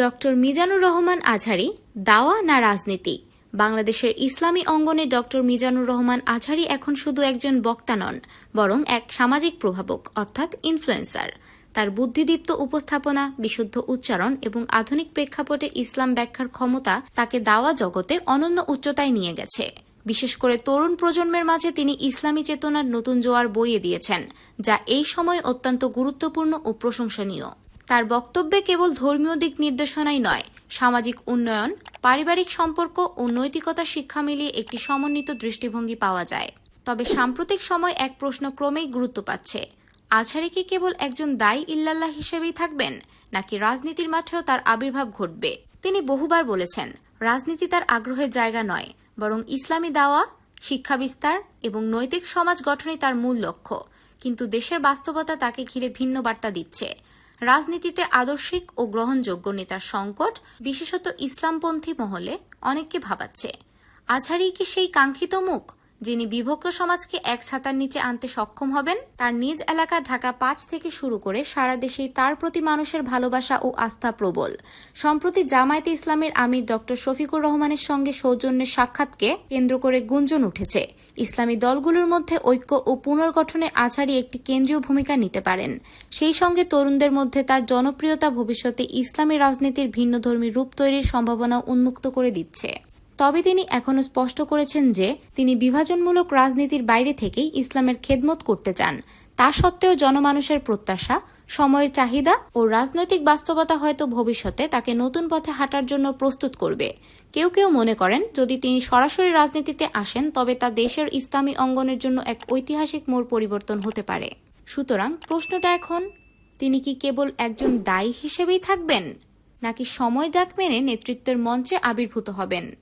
Doctor Mizanur Rahman Azhari দাওয়া না রাজনীতি? বাংলাদেশের ইসলামী অঙ্গনে ডক্টর মিজানুর রহমান আজহারি এখন শুধু একজন বক্তা নন, বরং এক সামাজিক প্রভাবক, অর্থাৎ ইনফ্লুয়েন্সার তার বুদ্ধিদীপ্ত উপস্থাপনা, বিশুদ্ধ উচ্চারণ এবং আধুনিক প্রেক্ষাপটে ইসলাম ব্যাখ্যার ক্ষমতা তাকে দাওয়া জগতে অনন্য উচ্চতায় নিয়ে গেছে। বিশেষ করে তরুণ প্রজন্মের মাঝে তিনি ইসলামী চেতনার নতুন জোয়ার বইয়ে দিয়েছেন, যা এই সময় অত্যন্ত গুরুত্বপূর্ণ ও প্রশংসনীয়। তার বক্তব্যে কেবল ধর্মীয় দিক নির্দেশনাই নয়, সামাজিক উন্নয়ন, পারিবারিক সম্পর্ক ও নৈতিকতা শিক্ষা মিলিয়ে একটি সমন্বিত দৃষ্টিভঙ্গি পাওয়া যায়। তবে সাম্প্রতিক সময় এক প্রশ্ন ক্রমেই গুরুত্ব পাচ্ছে। আছাড়ি কি কেবল একজন দায়ী ইল্লাল্লাহ হিসেবেই থাকবেন, নাকি রাজনীতির মাঠেও তার আবির্ভাব ঘটবে? তিনি বহুবার বলেছেন, রাজনীতি তার আগ্রহের জায়গা নয়, বরং ইসলামী দাওয়া, শিক্ষা বিস্তার এবং নৈতিক সমাজ গঠনই তার মূল লক্ষ্য। কিন্তু দেশের বাস্তবতা তাকে ঘিরে ভিন্ন বার্তা দিচ্ছে। রাজনীতিতে আদর্শিক ও গ্রহণযোগ্য নেতার সংকট বিশেষত ইসলামপন্থী মহলে অনেককে ভাবাচ্ছে। আজহারি কি সেই কাঙ্ক্ষিত মুখ? যিনি বিভক্ত সমাজকে এক ছাতার নিচে আনতে সক্ষম হবেন, তার নিজ এলাকা ঢাকা পাঁচ থেকে শুরু করে সারা দেশেই তার প্রতি মানুষের ভালোবাসা ও আস্থা প্রবল। সম্প্রতি জামায়াতে ইসলামের আমির ডক্টর শফিকুর রহমানের সঙ্গে সৌজন্যের সাক্ষাৎকে কেন্দ্র করে গুঞ্জন উঠেছে। ইসলামী দলগুলোর মধ্যে ঐক্য ও পুনর্গঠনে আছাড়ি একটি কেন্দ্রীয় ভূমিকা নিতে পারেন। সেই সঙ্গে তরুণদের মধ্যে তার জনপ্রিয়তা ভবিষ্যতে ইসলামী রাজনীতির ভিন্নধর্মী রূপ তৈরির সম্ভাবনা উন্মুক্ত করে দিচ্ছে। তবে তিনি এখনও স্পষ্ট করেছেন যে তিনি বিভাজনমূলক রাজনীতির বাইরে থেকেই ইসলামের খেদমত করতে চান। তা সত্ত্বেও জনমানুষের প্রত্যাশা, সময়ের চাহিদা ও রাজনৈতিক বাস্তবতা হয়তো ভবিষ্যতে তাকে নতুন পথে হাঁটার জন্য প্রস্তুত করবে। কেউ কেউ মনে করেন, যদি তিনি সরাসরি রাজনীতিতে আসেন, তবে তা দেশের ইসলামী অঙ্গনের জন্য এক ঐতিহাসিক মোড় পরিবর্তন হতে পারে। সুতরাং প্রশ্নটা এখন, তিনি কি কেবল একজন দায়ী হিসেবেই থাকবেন, নাকি সময় ডাক মেনে নেতৃত্বের মঞ্চে আবির্ভূত হবেন?